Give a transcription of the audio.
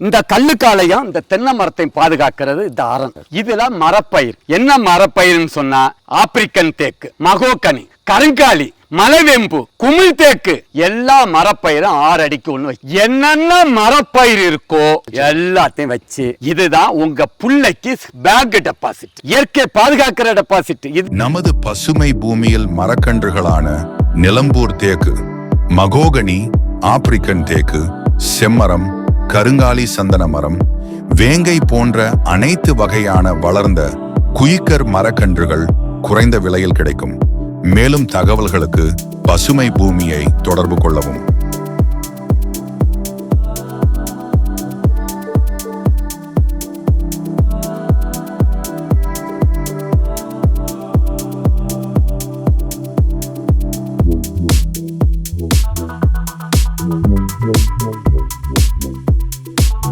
இந்த கல்லுக்காலையும் இந்த தென்னை மரத்தையும் பாதுகாக்கிறது இந்த அரண் இதுல மரப்பயிர். என்ன மரப்பயிர்னு சொன்னா ஆப்பிரிக்கன் தேக்கு மகோக்கனி கருங்காலி மலைவேம்பு குமிழ் தேக்கு. எல்லா மரப்பயிரும் ஆறு அடிக்கு ஒண்ணு என்னென்ன மரப்பயிர் இருக்கோ எல்லாத்தையும் வச்சு இதுதான் உங்க புள்ளைக்கு பேக் டெபாசிட். இயற்கை பாதுகாக்கிற டெபாசிட். இது நமது பசுமை பூமியில் மரக்கன்றுகளான நிலம்பூர் தேக்கு மகோகனி ஆப்பிரிக்கன் தேக்கு செம்மரம் கருங்காலி சந்தன மரம் வேங்கை போன்ற அனைத்து வகையான வளர்ந்த குயிக்கர் மரக்கன்றுகள் குறைந்த விலையில் கிடைக்கும். மேலும் தகவல்களுக்கு பசுமை பூமியை தொடர்பு கொள்ளவும்.